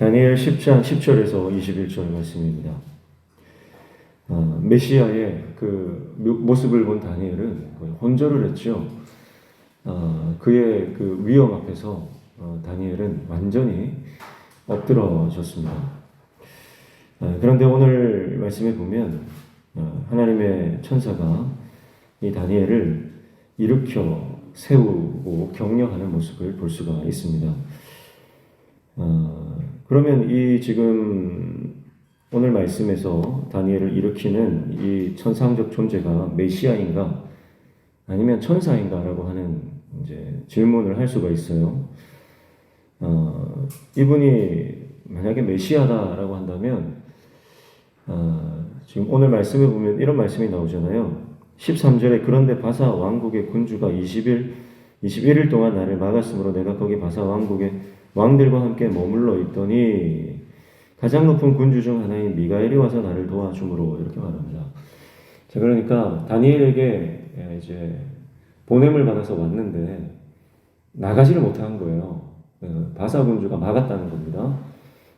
다니엘 10장 10절에서 21절 말씀입니다. 어, 메시아의 그 묘- 모습을 본 다니엘은 혼절을 했죠. 어, 그의 그 위험 앞에서 어, 다니엘은 완전히 엎드러졌습니다. 어, 그런데 오늘 말씀에 보면 어, 하나님의 천사가 이 다니엘을 일으켜 세우고 격려하는 모습을 볼 수가 있습니다. 어, 그러면 이 지금 오늘 말씀에서 다니엘을 일으키는 이 천상적 존재가 메시아인가 아니면 천사인가라고 하는 이제 질문을 할 수가 있어요. 어, 이분이 만약에 메시아다라고 한다면 어, 지금 오늘 말씀에 보면 이런 말씀이 나오잖아요. 13절에 그런데 바사 왕국의 군주가 20일 21일 동안 나를 막았으므로 내가 거기 바사 왕국의 왕들과 함께 머물러 있더니 가장 높은 군주 중 하나인 미가엘이 와서 나를 도와주므로 이렇게 말합니다. 자 그러니까 다니엘에게 이제 보냄을 받아서 왔는데 나가지를 못한 거예요. 어, 바사 군주가 막았다는 겁니다.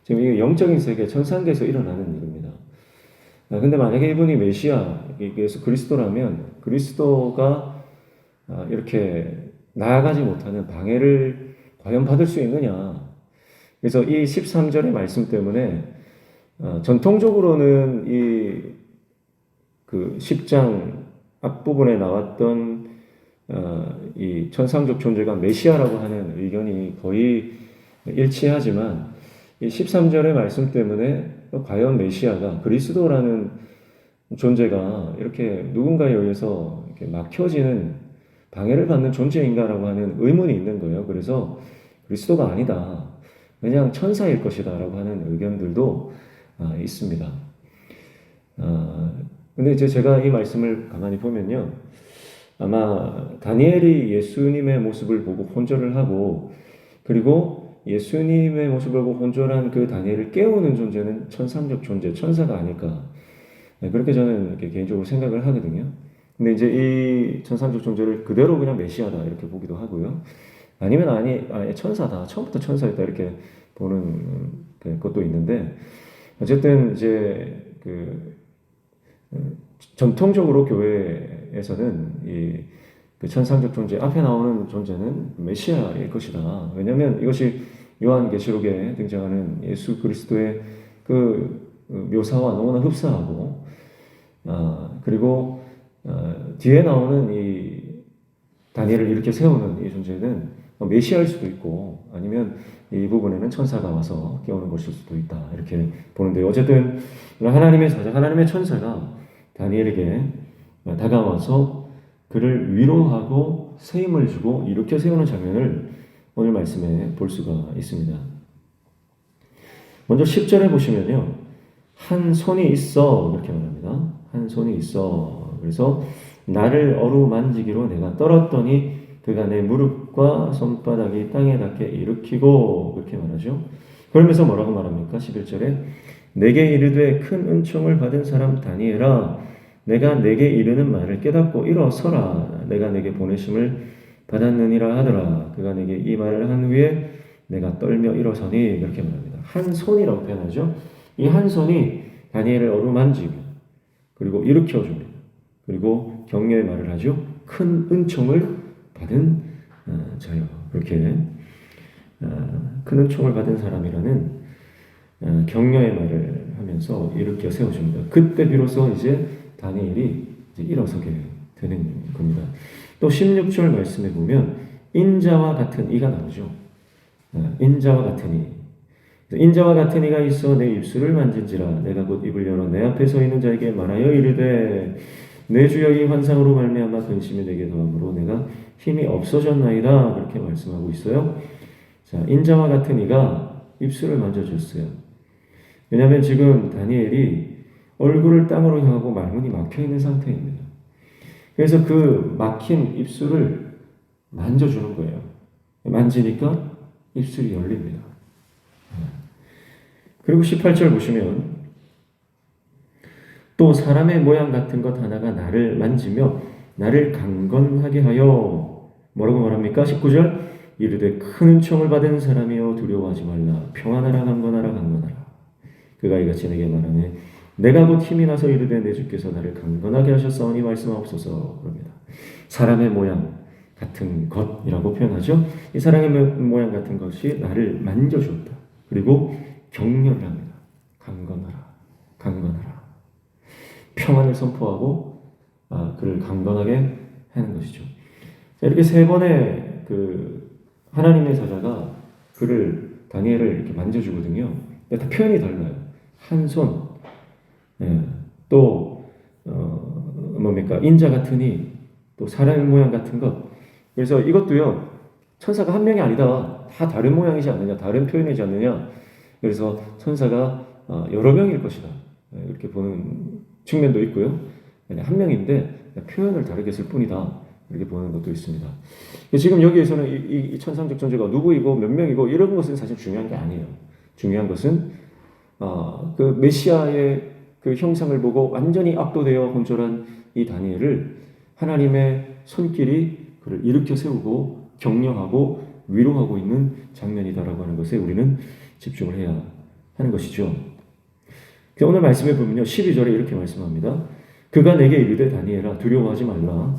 지금 이게 영적인 세계 천상계에서 일어나는 일입니다. 아, 근데 만약에 이분이 메시아, 예수 그리스도라면 그리스도가 아, 이렇게 나아가지 못하는 방해를 과연 받을 수 있느냐? 그래서 이 13절의 말씀 때문에 어, 전통적으로는 이 그 10장 앞부분에 나왔던 어, 이 천상적 존재가 메시아라고 하는 의견이 거의 일치하지만 이 13절의 말씀 때문에 과연 메시아가 그리스도라는 존재가 이렇게 누군가에 의해서 이렇게 막혀지는 방해를 받는 존재인가라고 하는 의문이 있는 거예요. 그래서 그리스도가 아니다. 그냥 천사일 것이다 라고 하는 의견들도 아, 있습니다. 아, 근데 이제 제가 이 말씀을 가만히 보면요. 아마 다니엘이 예수님의 모습을 보고 혼절을 하고 그리고 예수님의 모습을 보고 혼절한 그 다니엘을 깨우는 존재는 천상적 존재, 천사가 아닐까. 네, 그렇게 저는 개인적으로 생각을 하거든요. 근데 이제 이 천상적 존재를 그대로 그냥 메시아다 이렇게 보기도 하고요. 아니면 아니, 아예 천사다. 처음부터 천사였다. 이렇게 보는 그 것도 있는데, 어쨌든 이제 그, 어, 전통적으로 교회에서는 이, 그 천상적 존재, 앞에 나오는 존재는 메시아일 것이다. 왜냐면 이것이 요한계시록에 등장하는 예수 그리스도의 그 묘사와 너무나 흡사하고, 아, 그리고, 어, 뒤에 나오는 이 다니엘을 이렇게 세우는 이 존재는 뭐 메시아일 수도 있고 아니면 이 부분에는 천사가 와서 깨우는 것일 수도 있다 이렇게 보는데 어쨌든 하나님의 사자 하나님의 천사가 다니엘에게 다가와서 그를 위로하고 새 힘을 주고 이렇게 세우는 장면을 오늘 말씀에 볼 수가 있습니다. 먼저 10절에 보시면요. 한 손이 있어 이렇게 말합니다. 한 손이 있어. 그래서 나를 어루만지기로 내가 떨었더니 그가 내 무릎 과 손바닥이 땅에 닿게 일으키고 그렇게 말하죠. 그러면서 뭐라고 말합니까? 11절에 내게 이르되 큰 은총을 받은 사람 다니엘아 내가 내게 이르는 말을 깨닫고 일어서라 내가 내게 보내심을 받았느니라 하더라 그가 내게 이 말을 한 후에 내가 떨며 일어서니 이렇게 말합니다. 한 손이라고 표현하죠. 이 한 손이 다니엘을 어루만지고 그리고 일으켜 줍니다. 그리고 격려의 말을 하죠. 큰 은총을 받은 어, 자요. 그렇게 어, 큰 은총을 받은 사람이라는 어, 격려의 말을 하면서 일으켜 세워줍니다. 그때 비로소 이제 다니엘이 이제 일어서게 되는 겁니다. 또 16절 말씀에 보면 인자와 같은 이가 나오죠. 어, 인자와 같은 이. 인자와 같은 이가 있어 내 입술을 만진지라 내가 곧 입을 열어 내 앞에 서 있는 자에게 말하여 이르되 내 주여 이 환상으로 말미암아 근심이 내게 더함으로 내가 힘이 없어졌나이다 그렇게 말씀하고 있어요. 자 인자와 같은 이가 입술을 만져줬어요. 왜냐하면 지금 다니엘이 얼굴을 땅으로 향하고 말문이 막혀 있는 상태입니다. 그래서 그 막힌 입술을 만져주는 거예요. 만지니까 입술이 열립니다. 그리고 18절 보시면 또 사람의 모양 같은 것 하나가 나를 만지며 나를 강건하게 하여. 뭐라고 말합니까? 19절. 이르되 큰 은총을 받은 사람이여 두려워하지 말라. 평안하라 강건하라 강건하라. 그가 이같이 내게 말하네. 내가 곧 힘이 나서 이르되 내 주께서 나를 강건하게 하셨사오니 말씀하옵소서. 그럽니다. 사람의 모양 같은 것이라고 표현하죠. 이 사람의 모양 같은 것이 나를 만져주었다. 그리고 격려를 합니다. 강건하라 강건하라 평안을 선포하고 아, 그를 강건하게 하는 것이죠. 자, 이렇게 세 번의 그 하나님의 사자가 그를 다니엘을 이렇게 만져주거든요. 근데 다 표현이 달라요. 한 손, 예, 또 어, 뭡니까 인자 같으니 또 사람의 모양 같은 것. 그래서 이것도요 천사가 한 명이 아니다. 다 다른 모양이지 않느냐, 다른 표현이지 않느냐. 그래서 천사가 어, 여러 명일 것이다. 예, 이렇게 보는 측면도 있고요. 그냥 한 명인데 표현을 다르게 쓸 뿐이다. 이렇게 보는 것도 있습니다. 지금 여기에서는 이, 이, 이 천상적 존재가 누구이고 몇 명이고 이런 것은 사실 중요한 게 아니에요. 중요한 것은 어, 그 메시아의 그 형상을 보고 완전히 압도되어 혼절한 이 다니엘을 하나님의 손길이 그를 일으켜 세우고 격려하고 위로하고 있는 장면이다라고 하는 것에 우리는 집중을 해야 하는 것이죠. 그 오늘 말씀에 보면요. 12절에 이렇게 말씀합니다. 그가 내게 이르되 다니엘아 두려워하지 말라.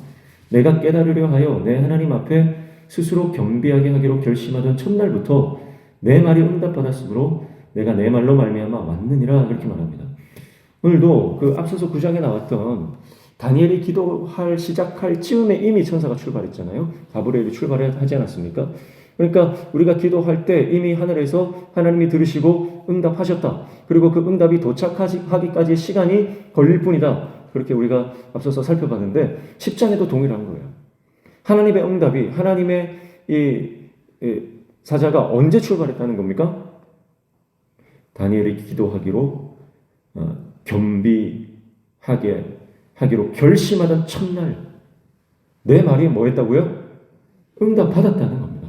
내가 깨달으려 하여 내 하나님 앞에 스스로 겸비하게 하기로 결심하던 첫날부터 내 말이 응답받았으므로 내가 내 말로 말미암아 왔느니라 그렇게 말합니다. 오늘도 그 앞서서 9장에 나왔던 다니엘이 기도할 시작할 즈음에 이미 천사가 출발했잖아요. 가브리엘이 출발하지 않았습니까? 그러니까 우리가 기도할 때 이미 하늘에서 하나님이 들으시고 응답하셨다. 그리고 그 응답이 도착하기까지의 시간이 걸릴 뿐이다. 그렇게 우리가 앞서서 살펴봤는데 10장에도 동일한 거예요. 하나님의 응답이 하나님의 이, 이 사자가 언제 출발했다는 겁니까? 다니엘이 기도하기로 어, 겸비하게 하기로 결심하던 첫날 내 말이 뭐였다고요? 응답 받았다는 겁니다.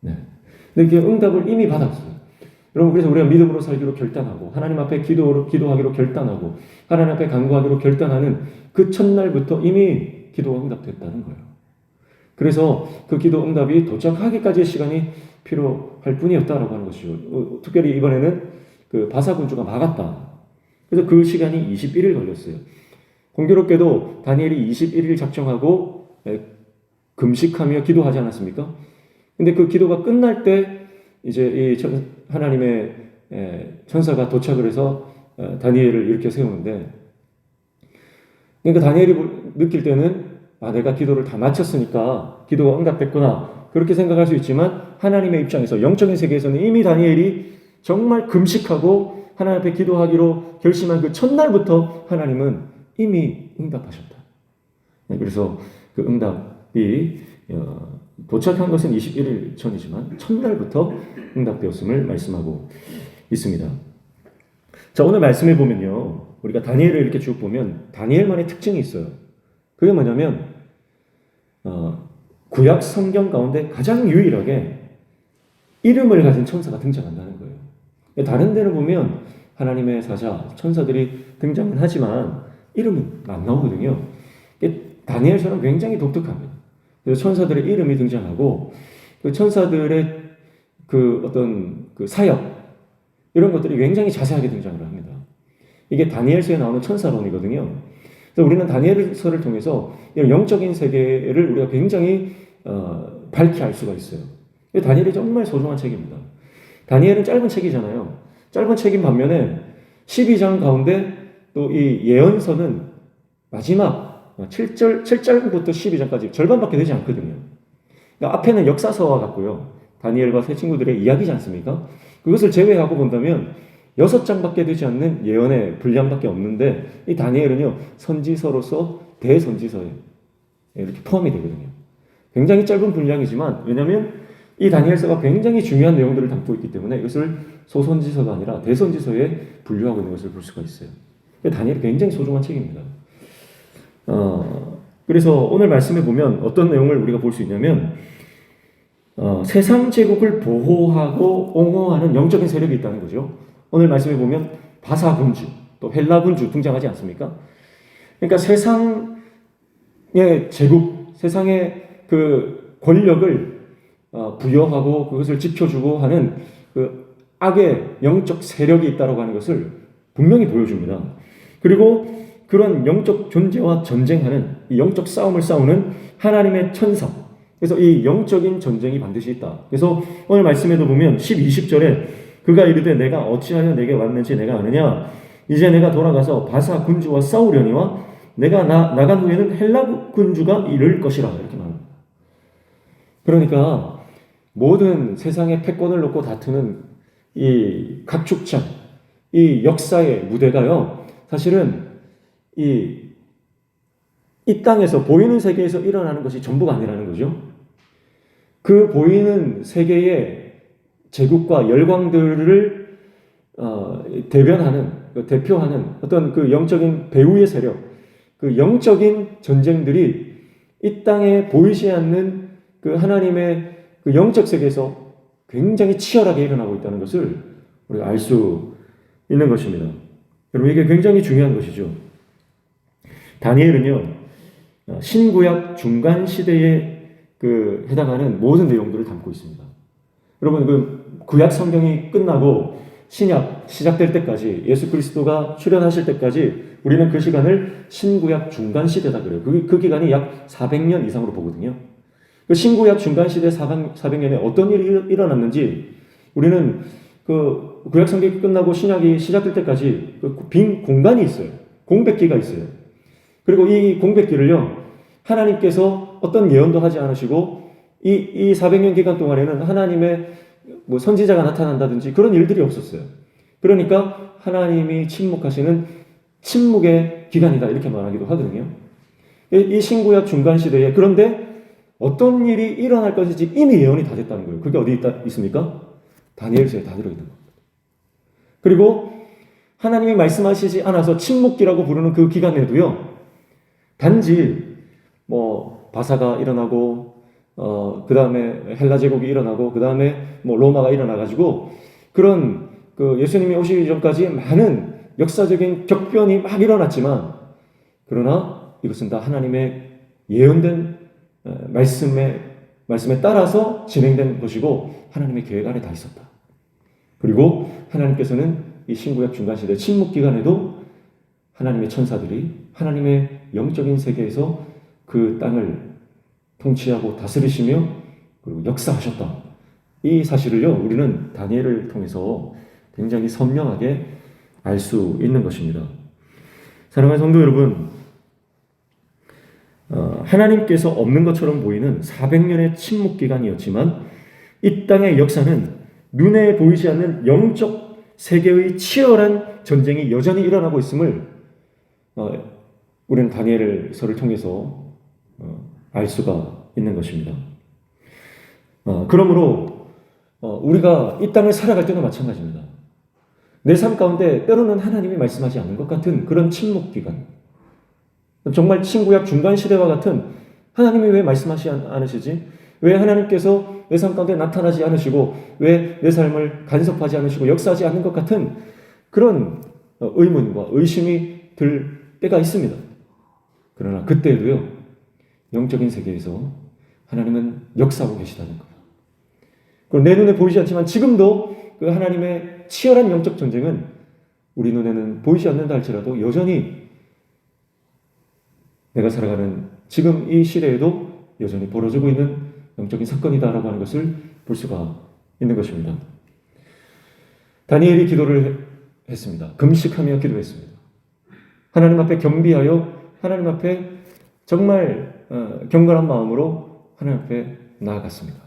네. 근데 그 응답을 이미 받았어요. 여러분 그래서 우리가 믿음으로 살기로 결단하고 하나님 앞에 기도로 기도하기로 결단하고 하나님 앞에 간구하기로 결단하는 그 첫날부터 이미 기도가 응답됐다는 거예요. 그래서 그 기도 응답이 도착하기까지의 시간이 필요할 뿐이었다라고 하는 것이죠. 어, 특별히 이번에는 그 바사 군주가 막았다. 그래서 그 시간이 21일 걸렸어요. 공교롭게도 다니엘이 21일 작정하고 금식하며 기도하지 않았습니까? 근데 그 기도가 끝날 때 이제 이 하나님의 천사가 도착을 해서 어, 다니엘을 일으켜 세우는데 그러니까 다니엘이 느낄 때는 아 내가 기도를 다 마쳤으니까 기도가 응답됐구나 그렇게 생각할 수 있지만 하나님의 입장에서 영적인 세계에서는 이미 다니엘이 정말 금식하고 하나님 앞에 기도하기로 결심한 그 첫날부터 하나님은 이미 응답하셨다. 네, 그래서 그 응답이 어, 도착한 것은 21일 전이지만 첫날부터 응답되었음을 말씀하고 있습니다. 자, 오늘 말씀해 보면요. 우리가 다니엘을 이렇게 쭉 보면 다니엘만의 특징이 있어요. 그게 뭐냐면 어, 구약 성경 가운데 가장 유일하게 이름을 가진 천사가 등장한다는 거예요. 다른 데는 보면 하나님의 사자, 천사들이 등장은 하지만 이름은 안 나오거든요. 다니엘처럼 굉장히 독특합니다. 그래서 천사들의 이름이 등장하고 그 천사들의 그 어떤 그 사역 이런 것들이 굉장히 자세하게 등장을 합니다. 이게 다니엘서에 나오는 천사론이거든요. 그래서 우리는 다니엘서를 통해서 이런 영적인 세계를 우리가 굉장히 어, 밝히 알 수가 있어요. 다니엘이 정말 소중한 책입니다. 다니엘은 짧은 책이잖아요. 짧은 책인 반면에 12장 가운데 또 이 예언서는 마지막 7절, 7절부터 12장까지 절반밖에 되지 않거든요. 그러니까 앞에는 역사서와 같고요. 다니엘과 세 친구들의 이야기지 않습니까? 그것을 제외하고 본다면 여섯 장밖에 되지 않는 예언의 분량밖에 없는데 이 다니엘은요 선지서로서 대선지서에 이렇게 포함이 되거든요. 굉장히 짧은 분량이지만 왜냐하면 이 다니엘서가 굉장히 중요한 내용들을 담고 있기 때문에 이것을 소선지서가 아니라 대선지서에 분류하고 있는 것을 볼 수가 있어요. 다니엘이 굉장히 소중한 책입니다. 어, 그래서 오늘 말씀에 보면 어떤 내용을 우리가 볼 수 있냐면 어, 세상 제국을 보호하고 옹호하는 영적인 세력이 있다는 거죠. 오늘 말씀에 보면 바사 군주, 또 헬라 군주 등장하지 않습니까? 그러니까 세상의 제국, 세상의 그 권력을 어, 부여하고 그것을 지켜주고 하는 그 악의 영적 세력이 있다고 하는 것을 분명히 보여줍니다. 그리고 그런 영적 존재와 전쟁하는 이 영적 싸움을 싸우는 하나님의 천사. 그래서 이 영적인 전쟁이 반드시 있다. 그래서 오늘 말씀에도 보면 10, 20절에 그가 이르되 내가 어찌하여 내게 왔는지 내가 아느냐 이제 내가 돌아가서 바사 군주와 싸우려니와 내가 나, 나간 후에는 헬라 군주가 이를 것이라 이렇게 말합니다. 그러니까 모든 세상의 패권을 놓고 다투는 이 각축장, 이 역사의 무대가요, 사실은 이, 이 땅에서 보이는 세계에서 일어나는 것이 전부가 아니라는 거죠. 그 보이는 세계의 제국과 열광들을 어, 대변하는, 그 대표하는 어떤 그 영적인 배후의 세력, 그 영적인 전쟁들이 이 땅에 보이지 않는 그 하나님의 그 영적 세계에서 굉장히 치열하게 일어나고 있다는 것을 우리가 알 수 있는 것입니다. 여러분 이게 굉장히 중요한 것이죠. 다니엘은요 어, 신구약 중간 시대에 그 해당하는 모든 내용들을 담고 있습니다. 여러분 그 구약 성경이 끝나고 신약 시작될 때까지 예수 그리스도가 출현하실 때까지 우리는 그 시간을 신구약 중간 시대다 그래요. 그, 그 기간이 약 400년 이상으로 보거든요. 그 신구약 중간 시대 400 년에 어떤 일이 일어났는지 우리는 그 구약 성경이 끝나고 신약이 시작될 때까지 그 빈 공간이 있어요. 공백기가 있어요. 그리고 이 공백기를요, 하나님께서 어떤 예언도 하지 않으시고, 이, 이 400년 기간 동안에는 하나님의 뭐 선지자가 나타난다든지 그런 일들이 없었어요. 그러니까 하나님이 침묵하시는 침묵의 기간이다. 이렇게 말하기도 하거든요. 이 신구약 중간 시대에 그런데 어떤 일이 일어날 것인지 이미 예언이 다 됐다는 거예요. 그게 어디 있다, 있습니까? 다니엘서에 다 들어있는 겁니다. 그리고 하나님이 말씀하시지 않아서 침묵기라고 부르는 그 기간에도요, 단지 뭐 바사가 일어나고, 어, 그 다음에 헬라 제국이 일어나고, 그 다음에 뭐 로마가 일어나가지고, 그런 그 예수님이 오시기 전까지 많은 역사적인 격변이 막 일어났지만, 그러나 이것은 다 하나님의 예언된 말씀에 말씀에 따라서 진행된 것이고 하나님의 계획 안에 다 있었다. 그리고 하나님께서는 이 신구약 중간 시대 침묵 기간에도 하나님의 천사들이 하나님의 영적인 세계에서 그 땅을 통치하고 다스리시며 그리고 역사하셨다. 이 사실을요 우리는 다니엘을 통해서 굉장히 선명하게 알 수 있는 것입니다. 사랑하는 성도 여러분, 어, 하나님께서 없는 것처럼 보이는 400년의 침묵 기간이었지만 이 땅의 역사는 눈에 보이지 않는 영적 세계의 치열한 전쟁이 여전히 일어나고 있음을 어, 우리는 다니엘서를 통해서 어, 알 수가 있는 것입니다. 그러므로 우리가 이 땅을 살아갈 때도 마찬가지입니다. 내 삶 가운데 때로는 하나님이 말씀하지 않는 것 같은 그런 침묵 기간, 정말 친구약 중간 시대와 같은 하나님이 왜 말씀하시 않으시지? 왜 하나님께서 내 삶 가운데 나타나지 않으시고 왜 내 삶을 간섭하지 않으시고 역사하지 않는 것 같은 그런 의문과 의심이 들 때가 있습니다. 그러나 그때도요 영적인 세계에서 하나님은 역사하고 계시다는 거예요. 그리고 내 눈에 보이지 않지만 지금도 그 하나님의 치열한 영적 전쟁은 우리 눈에는 보이지 않는다 할지라도 여전히 내가 살아가는 지금 이 시대에도 여전히 벌어지고 있는 영적인 사건이다라고 하는 것을 볼 수가 있는 것입니다. 다니엘이 기도를 했습니다. 금식하며 기도했습니다. 하나님 앞에 겸비하여 하나님 앞에 정말 어, 경건한 마음으로 하나님 앞에 나아갔습니다.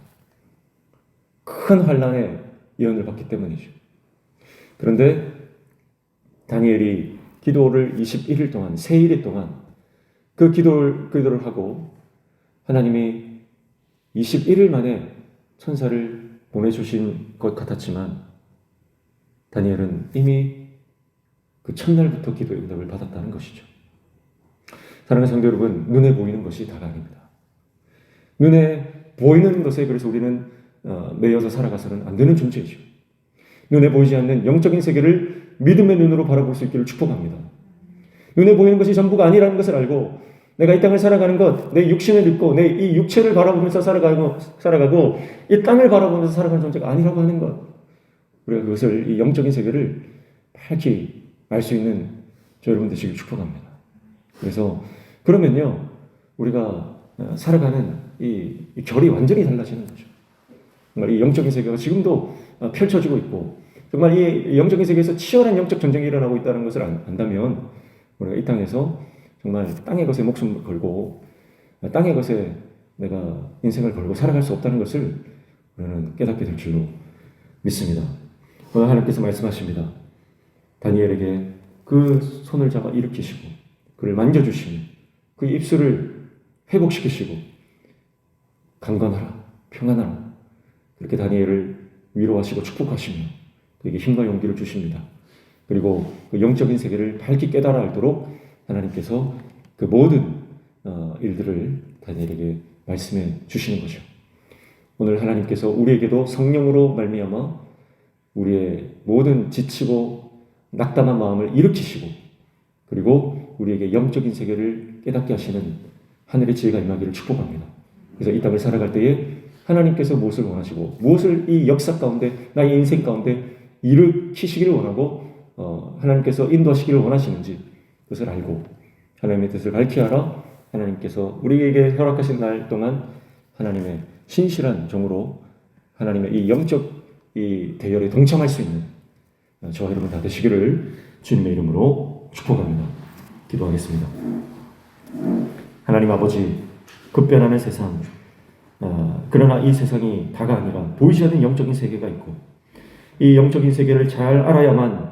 큰 환란의 예언을 받기 때문이죠. 그런데 다니엘이 기도를 21일 동안, 세일 동안 그 기도를, 기도를 하고 하나님이 21일 만에 천사를 보내주신 것 같았지만 다니엘은 이미 그 첫날부터 기도의 응답을 받았다는 것이죠. 사랑하는 성도 여러분, 눈에 보이는 것이 다가 아닙니다. 눈에 보이는 것에 그래서 우리는 어, 매여서 살아가서는 안 되는 존재이죠. 눈에 보이지 않는 영적인 세계를 믿음의 눈으로 바라볼 수 있기를 축복합니다. 눈에 보이는 것이 전부가 아니라는 것을 알고 내가 이 땅을 살아가는 것, 내 육신을 믿고 내 이 육체를 바라보면서 살아가고 살아가고 이 땅을 바라보면서 살아가는 존재가 아니라고 하는 것. 우리가 그것을 이 영적인 세계를 밝히 알 수 있는 저 여러분 되시길 축복합니다. 그래서 그러면요 우리가 어, 살아가는 이, 이 결이 완전히 달라지는 거죠. 정말 이 영적인 세계가 지금도 어, 펼쳐지고 있고 정말 이 영적인 세계에서 치열한 영적 전쟁이 일어나고 있다는 것을 안- 안다면 우리가 이 땅에서 정말 땅의 것에 목숨을 걸고 어, 땅의 것에 내가 인생을 걸고 살아갈 수 없다는 것을 우리는 깨닫게 될 줄로 믿습니다. 하나님께서 말씀하십니다. 다니엘에게 그 손을 잡아 일으키시고 그를 만져주시며 그 입술을 회복시키시고 강건하라 평안하라 그렇게 다니엘을 위로하시고 축복하시며 그에게 힘과 용기를 주십니다. 그리고 그 영적인 세계를 밝게 깨달아 알도록 하나님께서 그 모든 어, 일들을 다니엘에게 말씀해 주시는 거죠. 오늘 하나님께서 우리에게도 성령으로 말미암아 우리의 모든 지치고 낙담한 마음을 일으키시고 그리고 우리에게 영적인 세계를 깨닫게 하시는 하늘의 지혜가 임하기를 축복합니다. 그래서 이 땅을 살아갈 때에 하나님께서 무엇을 원하시고 무엇을 이 역사 가운데 나의 인생 가운데 일으키시기를 원하고 어, 하나님께서 인도하시기를 원하시는지 그것을 알고 하나님의 뜻을 밝히 알아 하나님께서 우리에게 허락하신 날 동안 하나님의 신실한 종으로 하나님의 이 영적 이 대열에 동참할 수 있는 어, 저와 여러분 다 되시기를 주님의 이름으로 축복합니다. 기도하겠습니다. 하나님 아버지 급변하는 세상 아, 그러나 이 세상이 다가 아니라 보이지 않는 영적인 세계가 있고 이 영적인 세계를 잘 알아야만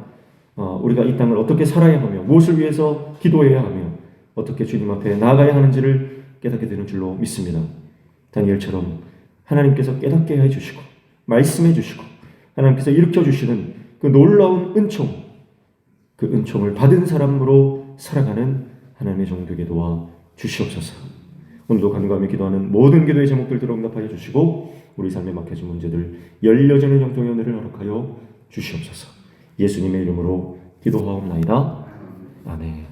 어, 우리가 이 땅을 어떻게 살아야 하며 무엇을 위해서 기도해야 하며 어떻게 주님 앞에 나아가야 하는지를 깨닫게 되는 줄로 믿습니다. 다니엘처럼 하나님께서 깨닫게 해 주시고 말씀해 주시고 하나님께서 일으켜 주시는 그 놀라운 은총 그 은총을 받은 사람으로 살아가는 하나님의 종되게 도와 주시옵소서. 오늘도 간구하며 기도하는 모든 기도의 제목들 들어 응답하여 주시고 우리 삶에 막혀진 문제들 열려지는 영통의 은혜를 허락하여 주시옵소서. 예수님의 이름으로 기도하옵나이다. 아멘.